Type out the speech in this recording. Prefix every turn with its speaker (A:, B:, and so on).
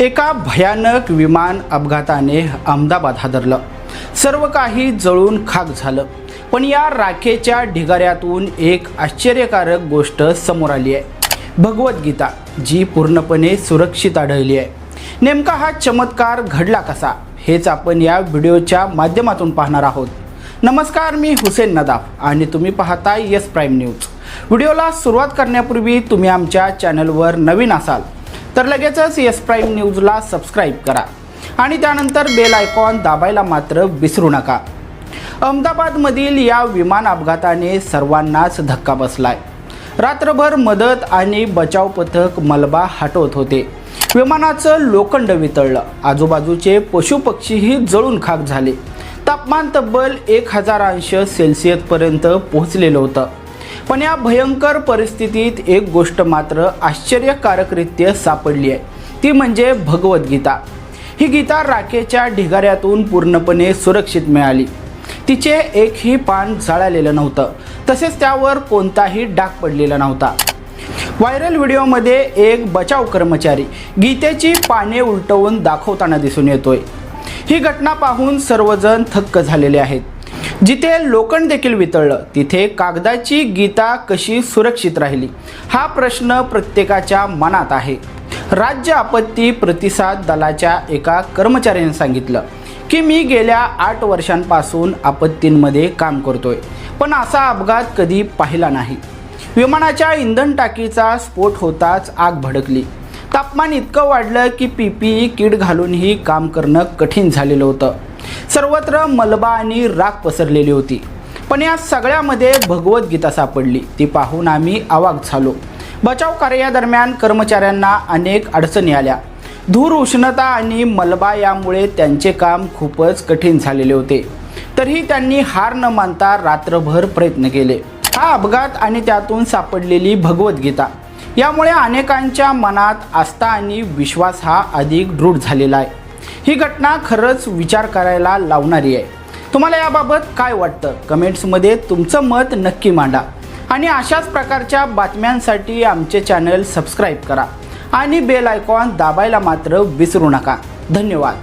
A: एका भयानक विमान अपघाताने अहमदाबाद हादरलं. सर्व काही जळून खाक झालं. पण या राखेच्या ढिगाऱ्यातून एक आश्चर्यकारक गोष्ट समोर आली आहे. भगवद्गीता जी पूर्णपणे सुरक्षित आढळली आहे. नेमका हा चमत्कार घडला कसा? हेच आपण या व्हिडिओच्या माध्यमातून पाहणार आहोत. नमस्कार मी हुसेन नदाफ आणि तुम्ही पाहता यस प्राईम न्यूज. व्हिडिओला सुरुवात करण्यापूर्वी तुम्ही आमच्या चॅनलवर नवीन असाल तर लगेचच यस प्राईम न्यूजला सबस्क्राईब करा. आणि त्यानंतर बेल आयकॉन दाबायला मात्र विसरू नका. अहमदाबादमधील या विमान अपघाताने सर्वांनाच धक्का बसलाय. रात्रभर मदत आणि बचाव पथक मलबा हटवत होते. विमानाचं लोखंड वितळलं. आजूबाजूचे पशुपक्षीही जळून खाक झाले. तापमान तब्बल एक हजार अंश सेल्सिअसपर्यंत पोहोचलेलं होतं. पण या भयंकर परिस्थितीत एक गोष्ट मात्र आश्चर्यकारकरित्या सापडली आहे. ती म्हणजे भगवद्गीता. ही गीता राखेच्या ढिगाऱ्यातून पूर्णपणे सुरक्षित मिळाली. तिचे एकही पान जळालेलं नव्हतं. तसेच त्यावर कोणताही डाग पडलेला नव्हता. व्हायरल व्हिडिओमध्ये एक बचाव कर्मचारी गीतेची पाने उलटवून दाखवताना दिसून येतोय. ही घटना पाहून सर्वजण थक्क झालेले आहेत. जिथे लोखंड देखील वितळलं तिथे कागदाची गीता कशी सुरक्षित राहिली? हा प्रश्न प्रत्येकाच्या मनात आहे. राज्य आपत्ती प्रतिसाद दलाच्या एका कर्मचाऱ्याने सांगितलं की मी गेल्या आठ वर्षांपासून आपत्तींमध्ये काम करतोय पण असा अपघात कधी पाहिला नाही. विमानाच्या इंधन टाकीचा स्फोट होताच आग भडकली. तापमान इतकं वाढलं की पी पी किट घालूनही काम करणं कठीण झालेलं होतं. सर्वत्र मलबा आणि राख पसरलेली होती. पण या सगळ्यामध्ये भगवद्गीता सापडली. ती पाहून आम्ही अवाक झालो. बचाव कार्यादरम्यान कर्मचाऱ्यांना अनेक अडचणी आल्या. धूर उष्णता आणि मलबा यामुळे त्यांचे काम खूपच कठीण झालेले होते. तरीही त्यांनी हार न मानता रात्रभर प्रयत्न केले. हा अपघात आणि त्यातून सापडलेली भगवद्गीता. यामुळे अनेकांच्या मनात आस्था आणि विश्वास हा अधिक दृढ झालेला आहे. ही घटना खरंच विचार करायला लावणारी आहे. तुम्हाला याबाबत काय वाटतं? कमेंट्समध्ये तुमचं मत नक्की मांडा. आणि अशाच प्रकारच्या बातम्यांसाठी आमचे चॅनल सबस्क्राईब करा. आणि बेल आयकॉन दाबायला मात्र विसरू नका. धन्यवाद.